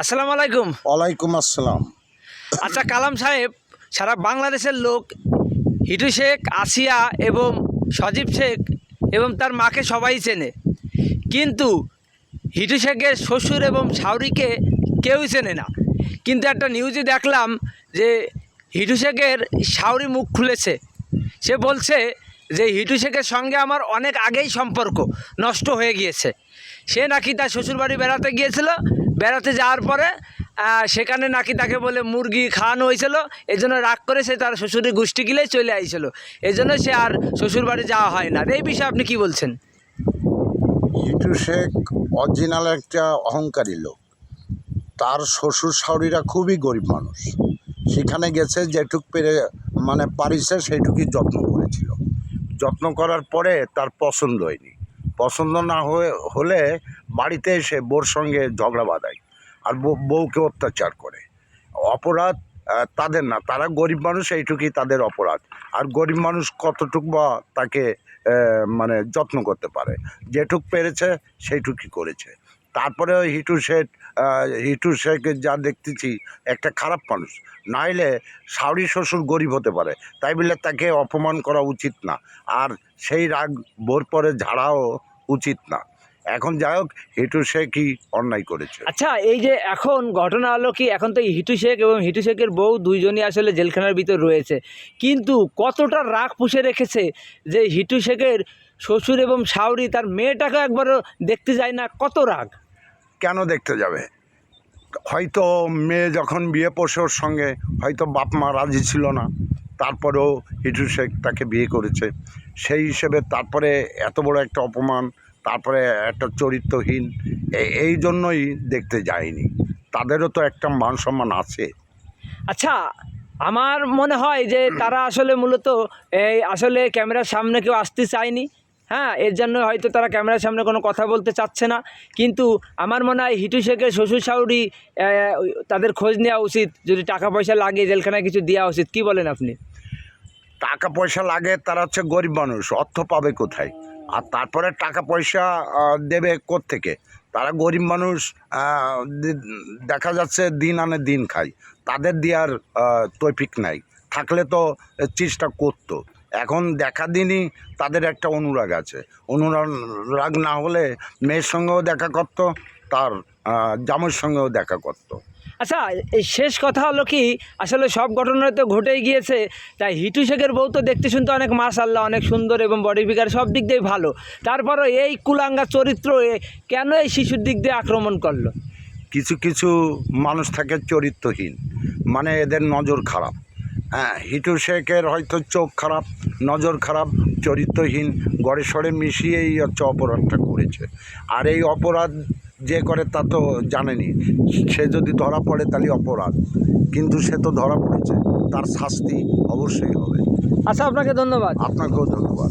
আসসালামু আলাইকুম। ওয়ালাইকুম আসসালাম। আচ্ছা কালাম সাহেব সারা বাংলাদেশের লোক হিটু শেখ আসিয়া এবং সজীব শেখ এবং তার মাকে সবাই চেনে। কিন্তু হিটু শেখের শ্বশুর এবং শাওরিকে কেউই চেনে না। কিন্তু একটা নিউজে দেখলাম যে হিটু শেখের শাওরি মুখ খুলেছে। সে বলছে যে হিটু শেখের সঙ্গে আমার অনেক আগেই সম্পর্ক নষ্ট হয়ে গিয়েছে। সে নাকি তার শ্বশুরবাড়ি বেড়াতে গিয়েছিল বেড়াতে যাওয়ার পরে সেখানে নাকি তাকে বলে মুরগি খাওয়ানো হয়েছিল। এই জন্য রাগ করে সে তার শ্বশুরের গোষ্ঠী গিলে চলে আইছিল। এই জন্য সে আর শ্বশুরবাড়ি যাওয়া হয় না। এই বিষয়ে আপনি কি বলছেন? হিটু শেখ অরিজিনাল একটা অহংকারী লোক। তার শ্বশুর শাশুড়িরা খুবই গরিব মানুষ। সেখানে গেছে, যেটুক পেরে মানে পারিছে, সেইটুকুই যত্ন করেছিল। যত্ন করার পরে তার পছন্দ হয়নি। পছন্দ না হয়ে, হলে বাড়িতে এসে বোর সঙ্গে ঝগড়া বাঁধায় আর বউ- বউকে অত্যাচার করে। অপরাধ তাদের না, তারা গরিব মানুষ, এইটুকুই তাদের অপরাধ। আর গরিব মানুষ কতটুক বা তাকে মানে যত্ন করতে পারে। যেটুক পেরেছে, সেইটুকুই করেছে। তারপরে ওই হিটু শেখ হিটু শেখ যা দেখতেছি, একটা খারাপ মানুষ। নাইলে শাওরি শ্বশুর গরিব হতে পারে। তাই বলে তাকে অপমান করা উচিত না। আর সেই রাগ বোর পরে ঝাড়াও উচিত না। এখন যাই হোক, হিটু শেখই অন্যায় করেছে। আচ্ছা এই যে এখন ঘটনা হলো কি, এখন তো হিটু শেখ এবং হিটু শেখের বউ দুইজনই আসলে জেলখানার ভিতর রয়েছে। কিন্তু কতটা রাগ পুষে রেখেছে যে হিটু শেখের শ্বশুর এবং শাওরি তার মেয়েটাকে একবারও দেখতে যায় না, কত রাগ? কেন দেখতে যাবে? হয়তো মেয়ে যখন বিয়ে ওর সঙ্গে, হয়তো বাপ মা রাজি ছিল না, তারপরেও হিটু শেখ তাকে বিয়ে করেছে। সেই হিসেবে তারপরে এত বড় একটা অপমান, তারপরে একটা চরিত্রহীন এই জন্যই দেখতে যায়নি। তাদেরও তো একটা মান সম্মান আছে। আচ্ছা আমার মনে হয় যে তারা আসলে মূলত এই আসলে ক্যামেরার সামনে কেউ আসতে চায়নি। হ্যাঁ এর জন্য হয়তো তারা ক্যামেরার সামনে কোনো কথা বলতে চাচ্ছে না। কিন্তু আমার মনে হয় হিটু শেখের শ্বশুর আহ, তাদের খোঁজ নেওয়া উচিত। যদি টাকা পয়সা লাগে জেলখানায় কিছু দেওয়া উচিত। কি বলেন আপনি? টাকা পয়সা লাগে তারা হচ্ছে গরিব মানুষ। অর্থ পাবে কোথায়? আর তারপরে টাকা পয়সা দেবে থেকে তারা গরিব মানুষ দেখা যাচ্ছে দিন আনে দিন খায়। তাদের দেওয়ার তৈফিক নাই। থাকলে তো চেষ্টা করতো। এখন দেখা দিনই তাদের একটা অনুরাগ আছে। অনুরাগ না হলে মেয়ের সঙ্গেও দেখা করত তার জামাইয়ের সঙ্গেও দেখা করতো। আচ্ছা এই শেষ কথা হলো কি আসলে সব ঘটনা তো ঘটেই গিয়েছে তাই হিটু শেখের বউ তো দেখতে শুনতে অনেক মাশাল্লাহ অনেক সুন্দর এবং বডি ফিগার সব দিক দিয়ে ভালো। তারপরও এই কুলাঙ্গা চরিত্র কেন এই শিশুর দিক দিয়ে আক্রমণ করল? কিছু কিছু মানুষ থাকে চরিত্রহীন মানে এদের নজর খারাপ। হ্যাঁ হিটু শেখের হয়তো চোখ খারাপ নজর খারাপ চরিত্রহীন গড়ে সড়ে এই হচ্ছে অপরাধটা করেছে। আর এই অপরাধ যে করে তা তো জানেনি। সে যদি ধরা পড়ে তাহলে অপরাধ। কিন্তু সে তো ধরা পড়েছে তার শাস্তি অবশ্যই হবে। আচ্ছা আপনাকে ধন্যবাদ। আপনাকেও ধন্যবাদ।